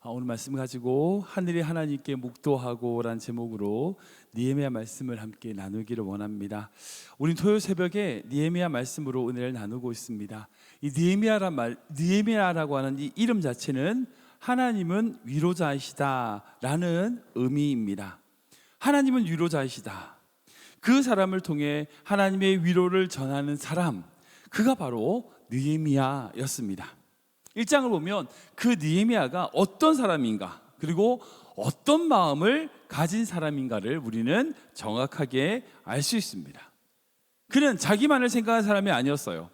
아, 오늘 말씀 가지고 하늘의 하나님께 묵도하고란 제목으로 니에미아 말씀을 함께 나누기를 원합니다. 우리 토요 새벽에 니에미아 말씀으로 은혜를 나누고 있습니다. 이 니에미아란 말, 니에미아라고 하는 이 이름 자체는 하나님은 위로자이시다라는 의미입니다. 하나님은 위로자이시다. 그 사람을 통해 하나님의 위로를 전하는 사람, 그가 바로 느헤미야였습니다. 1장을 보면 그 느헤미야가 어떤 사람인가, 그리고 어떤 마음을 가진 사람인가를 우리는 정확하게 알 수 있습니다. 그는 자기만을 생각한 사람이 아니었어요.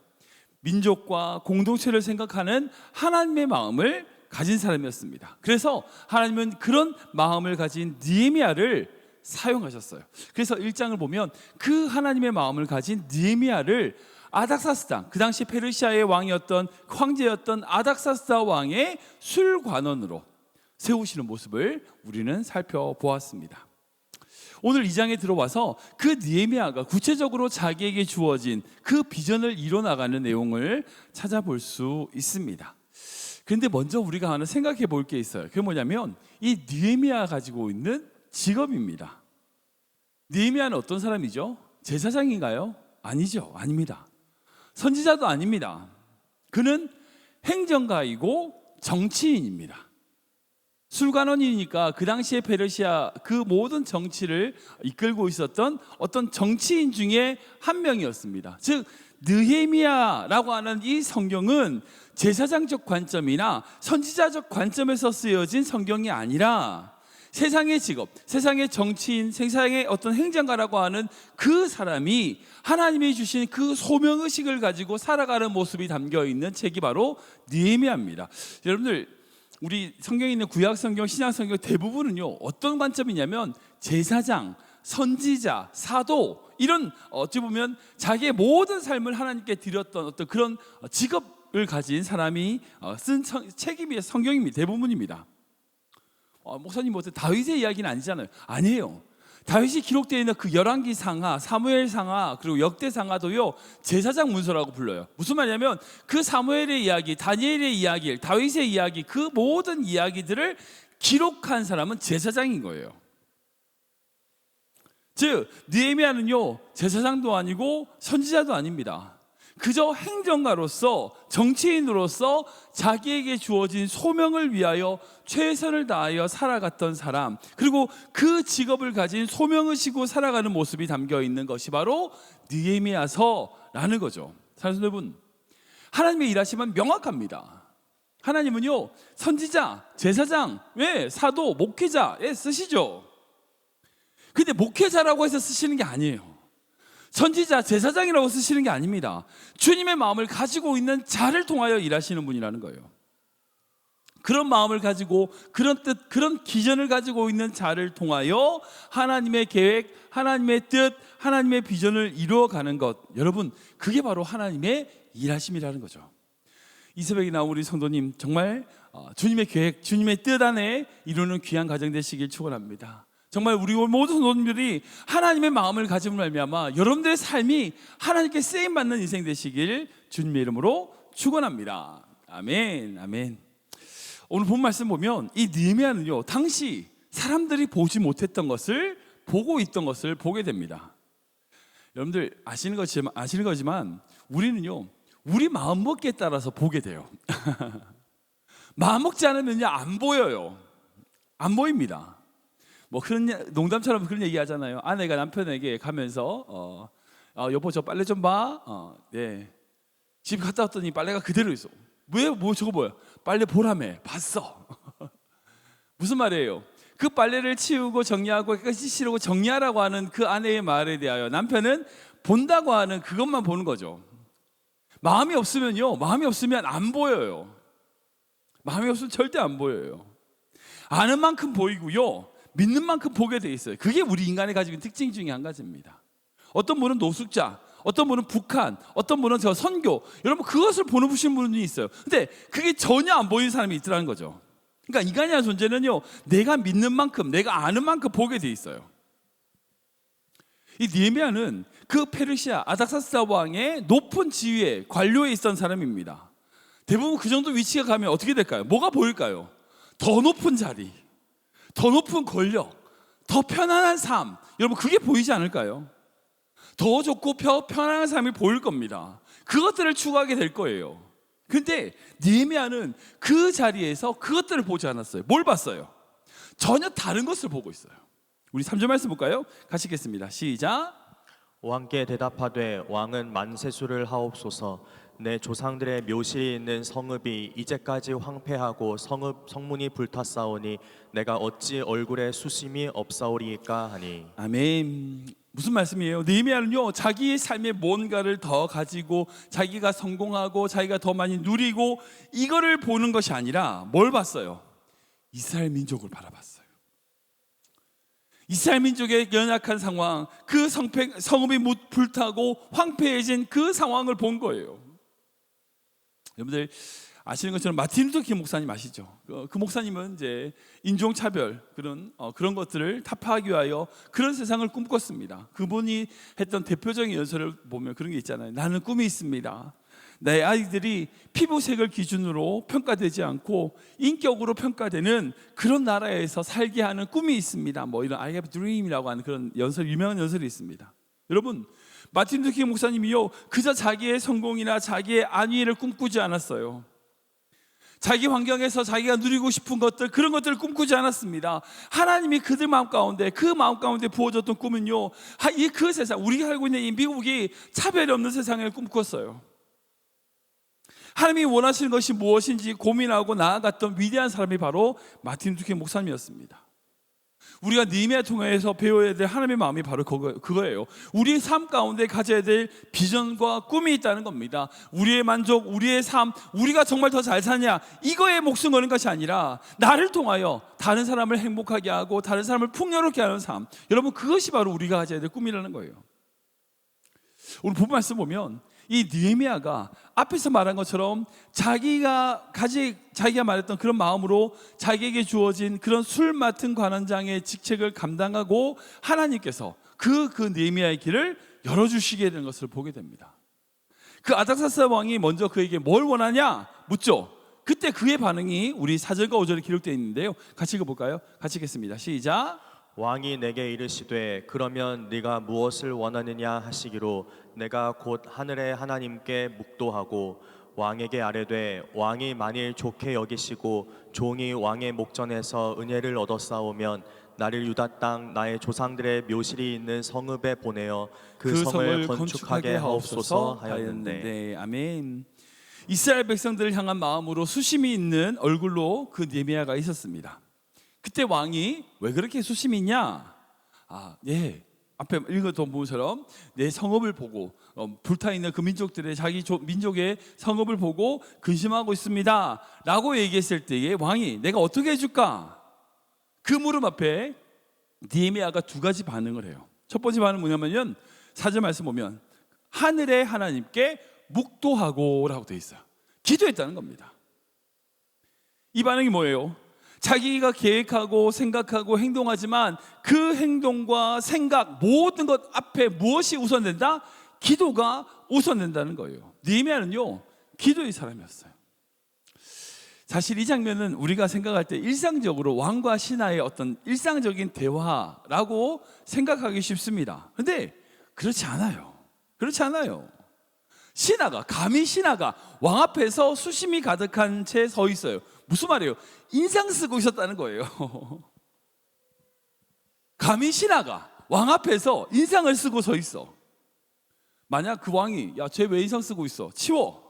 민족과 공동체를 생각하는 하나님의 마음을 가진 사람이었습니다. 그래서 하나님은 그런 마음을 가진 느헤미야를 사용하셨어요. 그래서 1장을 보면 그 하나님의 마음을 가진 느헤미야를 아닥사스당 그 당시 페르시아의 왕이었던 황제였던 아닥사스다 왕의 술관원으로 세우시는 모습을 우리는 살펴보았습니다. 오늘 이 장에 들어와서 그 느헤미야가 구체적으로 자기에게 주어진 그 비전을 이뤄나가는 내용을 찾아볼 수 있습니다. 그런데 먼저 우리가 하나 생각해 볼 게 있어요. 그게 뭐냐면 이 느헤미야 가지고 있는 직업입니다. 느헤미야는 어떤 사람이죠? 제사장인가요? 아니죠. 아닙니다. 선지자도 아닙니다. 그는 행정가이고 정치인입니다. 술관원이니까 그 당시에 페르시아 그 모든 정치를 이끌고 있었던 어떤 정치인 중에 한 명이었습니다. 즉 느헤미야라고 하는 이 성경은 제사장적 관점이나 선지자적 관점에서 쓰여진 성경이 아니라 세상의 직업, 세상의 정치인, 세상의 어떤 행정가라고 하는 그 사람이 하나님이 주신 그 소명 의식을 가지고 살아가는 모습이 담겨 있는 책이 바로 느헤미야입니다. 여러분들 우리 성경에 있는 구약 성경, 신약 성경 대부분은요 어떤 관점이냐면 제사장, 선지자, 사도 이런 어찌 보면 자기의 모든 삶을 하나님께 드렸던 어떤 그런 직업 을 가진 사람이 어, 쓴 책임이 성경입니다. 대부분입니다. 어, 목사님 뭐 다윗의 이야기는 아니잖아요. 아니에요. 다윗이 기록되어 있는 그 열왕기 상하, 사무엘 상하, 그리고 역대 상하도요 제사장 문서라고 불러요. 무슨 말이냐면 그 사무엘의 이야기, 다니엘의 이야기, 다윗의 이야기, 그 모든 이야기들을 기록한 사람은 제사장인 거예요. 즉 느헤미야는요 제사장도 아니고 선지자도 아닙니다. 그저 행정가로서 정치인으로서 자기에게 주어진 소명을 위하여 최선을 다하여 살아갔던 사람 그리고 그 직업을 가진 소명의식으로 살아가는 모습이 담겨 있는 것이 바로 느헤미야서라는 거죠. 사랑하는 여러분 하나님의 일하심은 명확합니다. 하나님은요 선지자, 제사장, 왜 사도, 목회자에 쓰시죠. 근데 목회자라고 해서 쓰시는 게 아니에요. 선지자, 제사장이라고 쓰시는 게 아닙니다. 주님의 마음을 가지고 있는 자를 통하여 일하시는 분이라는 거예요. 그런 마음을 가지고 그런 뜻, 그런 기전을 가지고 있는 자를 통하여 하나님의 계획, 하나님의 뜻, 하나님의 비전을 이루어가는 것. 여러분, 그게 바로 하나님의 일하심이라는 거죠. 이 새벽에 나온 우리 성도님 정말 어, 주님의 계획, 주님의 뜻 안에 이루는 귀한 가정 되시길 축원합니다. 정말 우리 모든 성도님들이 하나님의 마음을 가짐을 말미암아 여러분들의 삶이 하나님께 쓰임 받는 인생 되시길 주님의 이름으로 축원합니다. 아멘. 아멘. 오늘 본 말씀 보면 이 느헤미야는요. 당시 사람들이 보지 못했던 것을 보고 있던 것을 보게 됩니다. 여러분들 아시는 거지만 아시는 거지만 우리는요. 우리 마음 먹기에 따라서 보게 돼요. 마음 먹지 않으면요 안 보여요. 안 보입니다. 뭐 그런 농담처럼 그런 얘기 하잖아요. 아내가 남편에게 가면서 어, 어 여보 저 빨래 좀 봐. 어, 네. 집 갔다 왔더니 빨래가 그대로 있어. 왜? 뭐 저거 뭐야? 빨래 보라며. 봤어. 무슨 말이에요? 그 빨래를 치우고 정리하고 깨끗이 치우고 정리하라고 하는 그 아내의 말에 대하여 남편은 본다고 하는 그것만 보는 거죠. 마음이 없으면요. 마음이 없으면 안 보여요. 마음이 없으면 절대 안 보여요. 아는 만큼 보이고요. 믿는 만큼 보게 돼 있어요. 그게 우리 인간이 가지고 있는 특징 중에 한 가지입니다. 어떤 분은 노숙자, 어떤 분은 북한, 어떤 분은 저 선교. 여러분 그것을 보는 보신 분이 있어요. 근데 그게 전혀 안 보이는 사람이 있더라는 거죠. 그러니까 인간이라는 존재는요. 내가 믿는 만큼, 내가 아는 만큼 보게 돼 있어요. 이 니에미아는 그 페르시아 아닥사스다 왕의 높은 지위에 관료에 있던 사람입니다. 대부분 그 정도 위치에 가면 어떻게 될까요? 뭐가 보일까요? 더 높은 자리, 더 높은 권력, 더 편안한 삶. 여러분 그게 보이지 않을까요? 더 좋고 펴- 편안한 삶이 보일 겁니다. 그것들을 추구하게 될 거예요. 근데 니에미아는 그 자리에서 그것들을 보지 않았어요. 뭘 봤어요? 전혀 다른 것을 보고 있어요. 우리 3절 말씀 볼까요? 같이 읽겠습니다. 시작. 왕께 대답하되 왕은 만세수를 하옵소서 내 조상들의 묘실이 있는 성읍이 이제까지 황폐하고 성읍 성문이 불탔사오니 내가 어찌 얼굴에 수심이 없사오리이까 하니 아멘. 무슨 말씀이에요? 느헤미야는요 자기의 삶에 뭔가를 더 가지고 자기가 성공하고 자기가 더 많이 누리고 이거를 보는 것이 아니라 뭘 봤어요? 이스라엘 민족을 바라봤어요. 이스라엘 민족의 연약한 상황, 그 성패, 성읍이 무- 불타고 황폐해진 그 상황을 본 거예요. 여러분들 아시는 것처럼 마틴 루터 킹 목사님 아시죠? 그, 그 목사님은 이제 인종 차별 그런 어, 그런 것들을 타파하기 위하여 그런 세상을 꿈꿨습니다. 그분이 했던 대표적인 연설을 보면 그런 게 있잖아요. 나는 꿈이 있습니다. 내 아이들이 피부색을 기준으로 평가되지 않고 인격으로 평가되는 그런 나라에서 살게 하는 꿈이 있습니다. 뭐 이런 I have dream이라고 하는 그런 연설 유명한 연설이 있습니다. 여러분 마틴 킹 목사님이요 그저 자기의 성공이나 자기의 안위를 꿈꾸지 않았어요. 자기 환경에서 자기가 누리고 싶은 것들 그런 것들을 꿈꾸지 않았습니다. 하나님이 그들 마음 가운데 그 마음 가운데 부어줬던 꿈은요. 이 그 세상 우리가 살고 있는 이 미국이 차별이 없는 세상을 꿈꿨어요. 하나님이 원하시는 것이 무엇인지 고민하고 나아갔던 위대한 사람이 바로 마틴 킹 목사님이었습니다. 우리가 니미아 통해서 배워야 될 하나님의 마음이 바로 그거, 그거 예요. 우리의 삶 가운데 가져야 될 비전과 꿈이 있다는 겁니다. 우리의 만족, 우리의 삶, 우리가 정말 더 잘 사냐 이거에 목숨 거는 것이 아니라 나를 통하여 다른 사람을 행복하게 하고 다른 사람을 풍요롭게 하는 삶. 여러분 그것이 바로 우리가 가져야 될 꿈이라는 거예요. 오늘 본 말씀 보면 이 느헤미야가 앞에서 말한 것처럼 자기가 가지 자기가 말했던 그런 마음으로 자기에게 주어진 그런 술 맡은 관원장의 직책을 감당하고 하나님께서 그그 느헤미야의 길을 열어 주시게 되는 것을 보게 됩니다. 그 아닥사스 왕이 먼저 그에게 뭘 원하냐 묻죠. 그때 그의 반응이 우리 4절과 5절에 기록되어 있는데요. 같이 읽어볼까요? 같이 읽겠습니다. 시작. 왕이 내게 이르시되 그러면 네가 무엇을 원하느냐 하시기로 내가 곧 하늘의 하나님께 묵도하고 왕에게 아뢰되 왕이 만일 좋게 여기시고 종이 왕의 목전에서 은혜를 얻었사오면 나를 유다 땅 나의 조상들의 묘실이 있는 성읍에 보내어 그, 성을 건축하게 하옵소서 하였는데 네, 아멘. 이스라엘 백성들을 향한 마음으로 수심이 있는 얼굴로 그 네미야가 있었습니다. 그때 왕이 왜 그렇게 수심이 있냐? 아, 예. 앞에 읽었던 부분처럼 내 성읍을 보고 어, 불타 있는 그 민족들의 자기 조, 민족의 성읍을 보고 근심하고 있습니다라고 얘기했을 때에 왕이 내가 어떻게 해줄까? 그 물음 앞에 니에미아가 두 가지 반응을 해요. 첫 번째 반응은 뭐냐면요. 사절 말씀 보면 하늘의 하나님께 묵도하고라고 돼 있어요. 기도했다는 겁니다. 이 반응이 뭐예요? 자기가 계획하고 생각하고 행동하지만 그 행동과 생각 모든 것 앞에 무엇이 우선된다? 기도가 우선된다는 거예요. 니에미아는요 기도의 사람이었어요. 사실 이 장면은 우리가 생각할 때 일상적으로 왕과 신하의 어떤 일상적인 대화라고 생각하기 쉽습니다. 근데 그렇지 않아요. 그렇지 않아요. 신하가 감히 신하가 왕 앞에서 수심이 가득한 채 서 있어요. 무슨 말이에요? 인상 쓰고 있었다는 거예요. 감히 신하가 왕 앞에서 인상을 쓰고 서 있어. 만약 그 왕이 야, 쟤 왜 인상 쓰고 있어? 치워.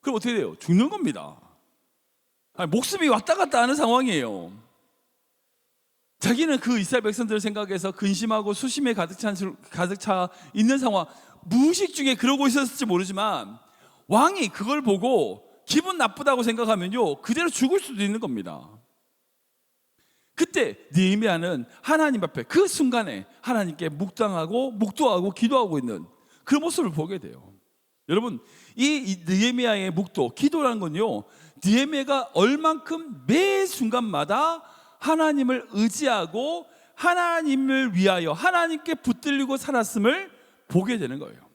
그럼 어떻게 돼요? 죽는 겁니다. 아니, 목숨이 왔다 갔다 하는 상황이에요. 자기는 그 이스라엘 백성들 생각해서 근심하고 수심에 가득 찬 가득 차 있는 상황 무의식 중에 그러고 있었을지 모르지만 왕이 그걸 보고 기분 나쁘다고 생각하면요 그대로 죽을 수도 있는 겁니다. 그때 느헤미야는 하나님 앞에 그 순간에 하나님께 묵당하고 묵도하고 기도하고 있는 그 모습을 보게 돼요. 여러분 이 느헤미야의 묵도 기도라는 건요 느헤미야가 얼만큼 매 순간마다 하나님을 의지하고 하나님을 위하여 하나님께 붙들리고 살았음을 보게 되는 거예요.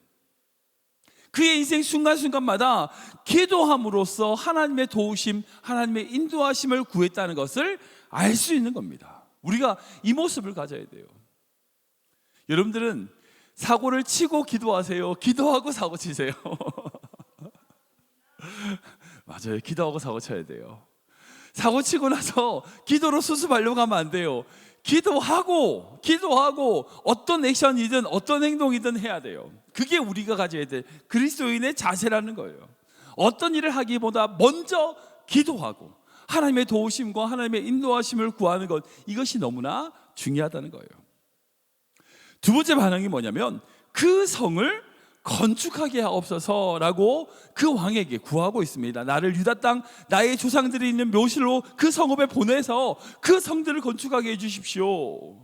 그의 인생 순간순간마다 기도함으로써 하나님의 도우심, 하나님의 인도하심을 구했다는 것을 알 수 있는 겁니다. 우리가 이 모습을 가져야 돼요. 여러분들은 사고를 치고 기도하세요. 기도하고 사고 치세요. 맞아요. 기도하고 사고 쳐야 돼요. 사고 치고 나서 기도로 수습하려고 하면 안 돼요. 기도하고 기도하고 어떤 액션이든 어떤 행동이든 해야 돼요. 그게 우리가 가져야 될 그리스도인의 자세라는 거예요. 어떤 일을 하기보다 먼저 기도하고 하나님의 도우심과 하나님의 인도하심을 구하는 것 이것이 너무나 중요하다는 거예요. 두 번째 반응이 뭐냐면 그 성을 건축하게 하옵소서라고 그 왕에게 구하고 있습니다. 나를 유다 땅 나의 조상들이 있는 묘실로 그 성읍에 보내서 그 성들을 건축하게 해 주십시오.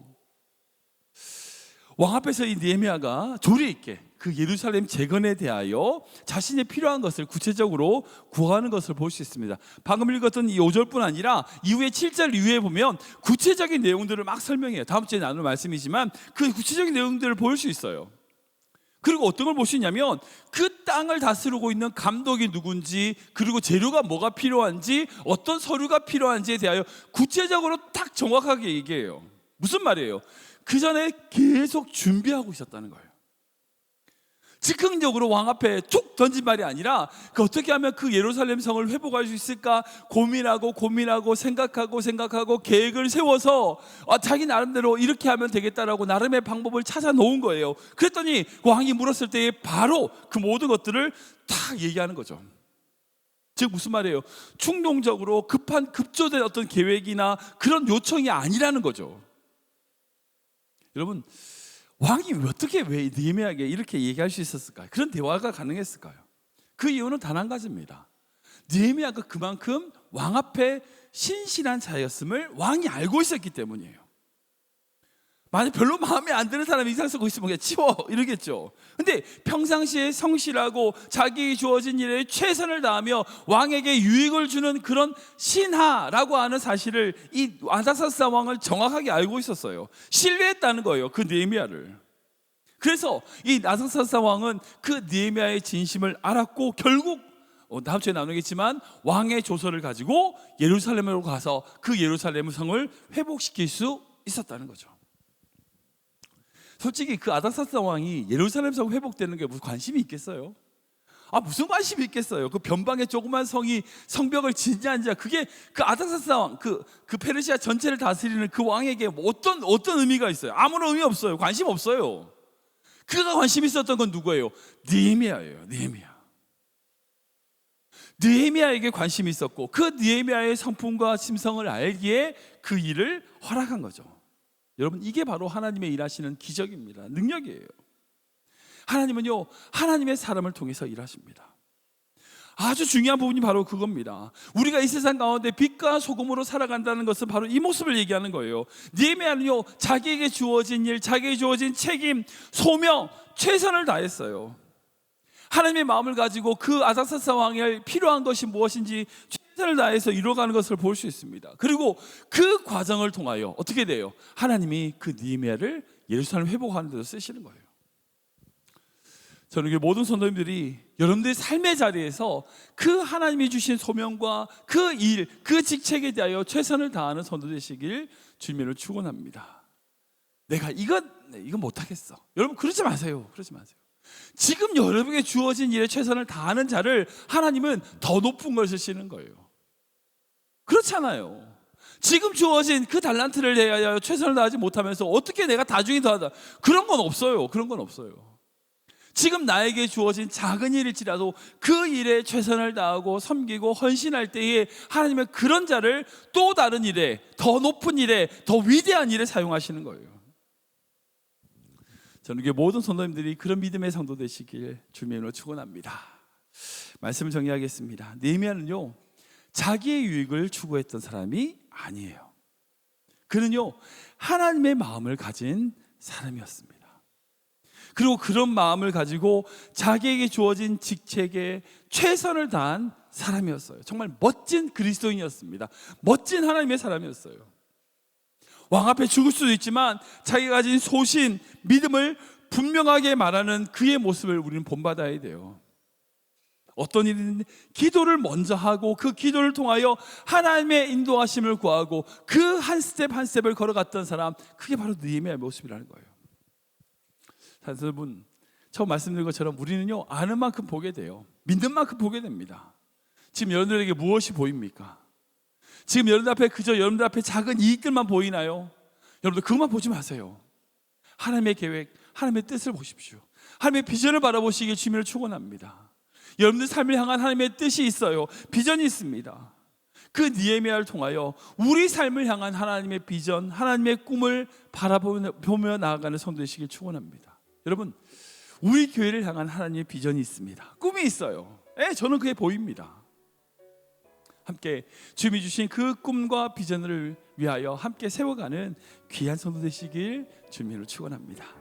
왕 앞에서 이 느헤미야가 조리 있게 그 예루살렘 재건에 대하여 자신이 필요한 것을 구체적으로 구하는 것을 볼 수 있습니다. 방금 읽었던 이 5절뿐 아니라 이후에 7절 이후에 보면 구체적인 내용들을 막 설명해요. 다음 주에 나눌 말씀이지만 그 구체적인 내용들을 볼 수 있어요. 그리고 어떤 걸 볼 수 있냐면 그 땅을 다스리고 있는 감독이 누군지 그리고 재료가 뭐가 필요한지 어떤 서류가 필요한지에 대하여 구체적으로 딱 정확하게 얘기해요. 무슨 말이에요? 그 전에 계속 준비하고 있었다는 거예요. 즉흥적으로 왕 앞에 툭 던진 말이 아니라 그 어떻게 하면 그 예루살렘 성을 회복할 수 있을까 고민하고 고민하고 생각하고 생각하고 계획을 세워서 아, 자기 나름대로 이렇게 하면 되겠다라고 나름의 방법을 찾아 놓은 거예요. 그랬더니 왕이 물었을 때에 바로 그 모든 것들을 다 얘기하는 거죠. 즉 무슨 말이에요? 충동적으로 급한 급조된 어떤 계획이나 그런 요청이 아니라는 거죠. 여러분 왕이 어떻게 왜 느헤미야에게 이렇게 얘기할 수 있었을까요? 그런 대화가 가능했을까요? 그 이유는 단 한 가지입니다. 느헤미야가 그만큼 왕 앞에 신실한 자였음을 왕이 알고 있었기 때문이에요. 만약 별로 마음에 안 드는 사람이 이상 쓰고 있으면 그냥 치워 이러겠죠. 근데 평상시에 성실하고 자기 주어진 일에 최선을 다하며 왕에게 유익을 주는 그런 신하라고 하는 사실을 이 아다사스 왕을 정확하게 알고 있었어요. 신뢰했다는 거예요. 그 느헤미야를. 그래서 이 나사사스 왕은 그 느헤미야의 진심을 알았고 결국 어, 다음 주에 나누겠지만 왕의 조서를 가지고 예루살렘으로 가서 그 예루살렘 성을 회복시킬 수 있었다는 거죠. 솔직히 그 아닥사스 왕이 예루살렘 성 회복되는 게 무슨 관심이 있겠어요? 아 무슨 관심이 있겠어요? 그 변방의 조그만 성이 성벽을 짓냐 안 짓냐 그게 그 아닥사스 왕, 그, 그 페르시아 전체를 다스리는 그 왕에게 뭐 어떤 어떤 의미가 있어요? 아무런 의미 없어요. 관심 없어요. 그가 관심 있었던 건 누구예요? 느헤미야예요. 느헤미야. 느헤미야에게 관심이 있었고 그 느헤미야의 성품과 심성을 알기에 그 일을 허락한 거죠. 여러분 이게 바로 하나님의 일하시는 기적입니다. 능력이에요. 하나님은요 하나님의 사람을 통해서 일하십니다. 아주 중요한 부분이 바로 그겁니다. 우리가 이 세상 가운데 빛과 소금으로 살아간다는 것은 바로 이 모습을 얘기하는 거예요. 니에미아는요 자기에게 주어진 일, 자기에게 주어진 책임, 소명, 최선을 다했어요. 하나님의 마음을 가지고 그 아닥사스 왕에 필요한 것이 무엇인지 최선을 다해서 이루어가는 것을 볼 수 있습니다. 그리고 그 과정을 통하여 어떻게 돼요? 하나님이 그 니에미아를 예루살렘 회복하는 데서 쓰시는 거예요. 저는 모든 선도님들이 여러분들의 삶의 자리에서 그 하나님이 주신 소명과 그 일, 그 직책에 대하여 최선을 다하는 선도 되시길 주님으로 축원합니다. 내가 이건 이건 못하겠어. 여러분 그러지 마세요. 그러지 마세요. 지금 여러분에게 주어진 일에 최선을 다하는 자를 하나님은 더 높은 걸 쓰시는 거예요. 그렇잖아요. 지금 주어진 그 달란트를 대하여 최선을 다하지 못하면서 어떻게 내가 다중이 더하다 그런 건 없어요. 그런 건 없어요. 지금 나에게 주어진 작은 일일지라도 그 일에 최선을 다하고 섬기고 헌신할 때에 하나님은 그런 자를 또 다른 일에 더 높은 일에 더 위대한 일에 사용하시는 거예요. 저는 이게 모든 성도님들이 그런 믿음의 성도 되시길 주님으로 축원합니다. 말씀을 정리하겠습니다. 느헤미야는요 자기의 유익을 추구했던 사람이 아니에요. 그는요 하나님의 마음을 가진 사람이었습니다. 그리고 그런 마음을 가지고 자기에게 주어진 직책에 최선을 다한 사람이었어요. 정말 멋진 그리스도인이었습니다. 멋진 하나님의 사람이었어요. 왕 앞에 죽을 수도 있지만 자기가 가진 소신, 믿음을 분명하게 말하는 그의 모습을 우리는 본받아야 돼요. 어떤 일이든 기도를 먼저 하고 그 기도를 통하여 하나님의 인도하심을 구하고 그 한 스텝 한 스텝을 걸어갔던 사람 그게 바로 느헤미야의 모습이라는 거예요. 여러분 처음 말씀드린 것처럼 우리는요 아는 만큼 보게 돼요. 믿는 만큼 보게 됩니다. 지금 여러분들에게 무엇이 보입니까? 지금 여러분들 앞에 그저 여러분들 앞에 작은 이익들만 보이나요? 여러분들 그것만 보지 마세요. 하나님의 계획, 하나님의 뜻을 보십시오. 하나님의 비전을 바라보시기에 주님을 축원합니다. 여러분들 삶을 향한 하나님의 뜻이 있어요. 비전이 있습니다. 그 니에미아를 통하여 우리 삶을 향한 하나님의 비전, 하나님의 꿈을 바라보며 나아가는 성도 되시길 축원합니다. 여러분, 우리 교회를 향한 하나님의 비전이 있습니다. 꿈이 있어요. 예, 저는 그게 보입니다. 함께 주님이 주신 그 꿈과 비전을 위하여 함께 세워가는 귀한 성도 되시길 주님을 축원합니다.